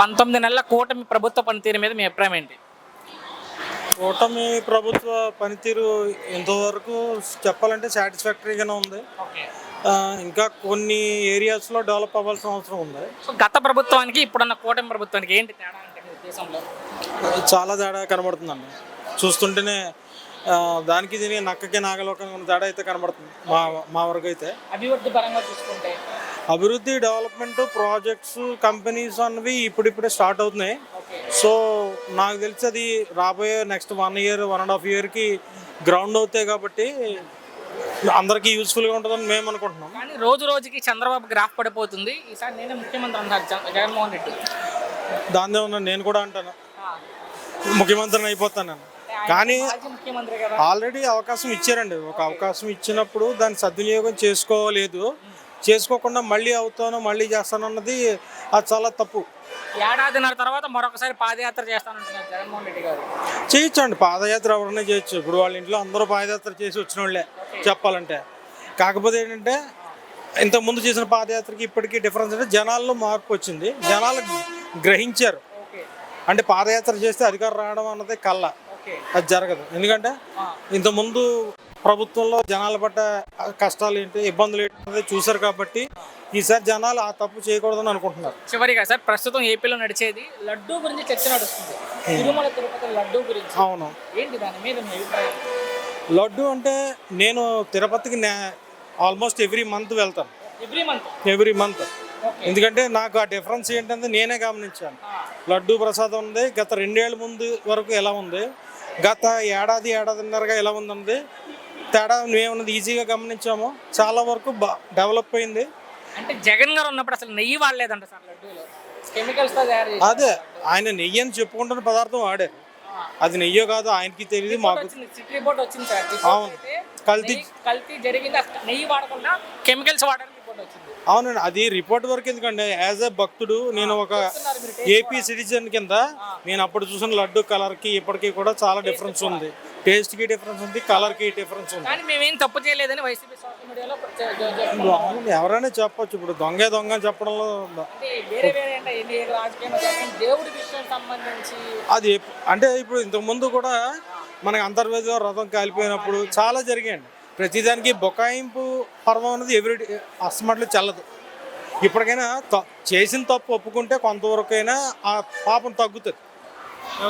పంతొమ్మిది నెలల కూటమి ప్రభుత్వ పనితీరు మీద మీ అభిప్రాయం ఏంటి? కూటమి ప్రభుత్వ పనితీరు ఇంతవరకు చెప్పాలంటే సాటిస్ఫాక్టరీగానే ఉంది. ఇంకా కొన్ని ఏరియాస్లో డెవలప్ అవ్వాల్సిన అవసరం ఉంది. గత ప్రభుత్వానికి ఇప్పుడున్న కూటమి ప్రభుత్వానికి ఏంటి తేడా అంటే మీ ఉద్దేశంలో? చాలా తేడా కనబడుతుందండి. చూస్తుంటేనే దానికి దీనికి నక్కకి నాగలోకం ఉన్న తేడా అయితే కనబడుతుంది మా మా వరకు అయితే. అభివృద్ధి పరంగా చూసుకుంటే? అభివృద్ధి డెవలప్మెంట్ ప్రాజెక్ట్స్ కంపెనీస్ అన్నవి ఇప్పుడిప్పుడే స్టార్ట్ అవుతున్నాయి. సో నాకు తెలిసి అది రాబోయే next one year one and half ఇయర్కి గ్రౌండ్ అవుతాయి కాబట్టి అందరికీ యూస్ఫుల్గా ఉంటుందని మేము అనుకుంటున్నాం. కానీ రోజు రోజుకి చంద్రబాబు గ్రాఫ్ పడిపోతుంది. ఈసారి నేనే ముఖ్యమంత్రి జగ- జగన్మోహన్ రెడ్డి. దాన్నే ఉన్న నేను కూడా అంటాను. ముఖ్యమంత్రిని అయిపోతాను నేను. కానీ ఆల్రెడీ అవకాశం ఇచ్చారండి. ఒక అవకాశం ఇచ్చినప్పుడు దాన్ని సద్వినియోగం చేసుకోలేదు. చేసుకోకుండా మళ్ళీ అవుతాను మళ్ళీ చేస్తాను అన్నది అది చాలా తప్పు. ఏడాదిన్నర తర్వాత మరొకసారి పాదయాత్ర చేస్తానంటున్నారు జగన్మోహన్ రెడ్డి గారు. చేయొచ్చండి పాదయాత్ర ఎవరైనా చేయొచ్చు. ఇప్పుడు వాళ్ళ ఇంట్లో అందరూ పాదయాత్ర చేసి వచ్చిన వాళ్ళే చెప్పాలంటే. కాకపోతే ఏంటంటే ఇంతకు ముందు చేసిన పాదయాత్రకి ఇప్పటికీ డిఫరెన్స్ అంటే జనాల్లో మార్పు వచ్చింది. జనాలు గ్రహించారు. అంటే పాదయాత్ర చేస్తే అధికారం రావడం అన్నది కళ్ళ. అది జరగదు. ఎందుకంటే ఇంతకుముందు ప్రభుత్వంలో జనాల పట్ల కష్టాలు ఏంటి ఇబ్బందులు ఏంటి చూశారు కాబట్టి ఈసారి జనాలు ఆ తప్పు చేయకూడదని అనుకుంటున్నారు. చివరిగా సార్ ప్రస్తుతం ఏపీలో నడిచేది లడ్డూ గురించి చర్చ నడుస్తుంది. తిరుమల తిరుపతి లడ్డూ గురించి. అవును. ఏంటి దాని మీద మీ అభిప్రాయం? లడ్డు అంటే నేను తిరుపతికి ఆల్మోస్ట్ ఎవ్రీ మంత్ వెళ్తాను. Every month? Every month. ఎందుకంటే నాకు ఆ డిఫరెన్స్ ఏంటంటే నేనే గమనించాను. లడ్డు ప్రసాదం ఉంది గత రెండేళ్ళ ముందు వరకు ఎలా ఉంది గత ఏడాది ఏడాదిన్నరగా ఎలా ఉందండి తేడా మేమున్నది ఈజీగా గమనించాము చాలా వరకు బా డెవలప్ అయింది. అంటే జగన్ గారు ఉన్నప్పుడు అసలు నెయ్యి వాడలేదంట సార్ లడ్డూలో. తయారు చేసి అదే ఆయన నెయ్యి అని చెప్పుకుంటున్న పదార్థం వాడారు. అది నెయ్యో కాదు ఆయనకి తెలియదు మాకు వచ్చింది సిటీ రిపోర్ట్ వచ్చింది సార్. రిపోర్ట్ అవును. అయితే కల్తీ నెయ్యి- కల్తీ జరిగింది అసలు నెయ్యి వాడకుండా కెమికల్స్ వచ్చింది అవునండి అది రిపోర్ట్ వరకు ఎందుకంటే యాజ్ ఎ భక్తుడు నేను ఒక ఏపీ సిటిజన్ కింద నేను అప్పుడు చూసిన లడ్డు కలర్కి ఇప్పటికీ కూడా చాలా డిఫరెన్స్ ఉంది. టేస్ట్కి డిఫరెన్స్ ఉంది కలర్కి డిఫరెన్స్ ఉంది. కానీ మేమేం తప్పు చేయలేదని వైసీపీ సోషల్ మీడియాలో చె- చె- చెప్తున్నారు. అవును, ఎవరైనా చెప్పొచ్చు. ఇప్పుడు దొంగే దొంగ అని చెప్పడంలో అంటే వేరే వేరే అంటే ఎన్ని రాజకీయంలో చెప్పండి దేవుడి విషయం సంబంధించి అది ఎప్- అంటే ఇప్పుడు ఇంతకుముందు కూడా మనకి అంతర్వేదిలో రథం కాలిపోయినప్పుడు చాలా జరిగాయండి. ప్రతిదానికి బొకాయింపు పర్వం అనేది ఎవరి అస్మట్లు చల్లదు. ఇప్పటికైనా చేసిన తప్పు ఒప్పుకుంటే కొంతవరకైనా ఆ పాపం తగ్గుతుంది.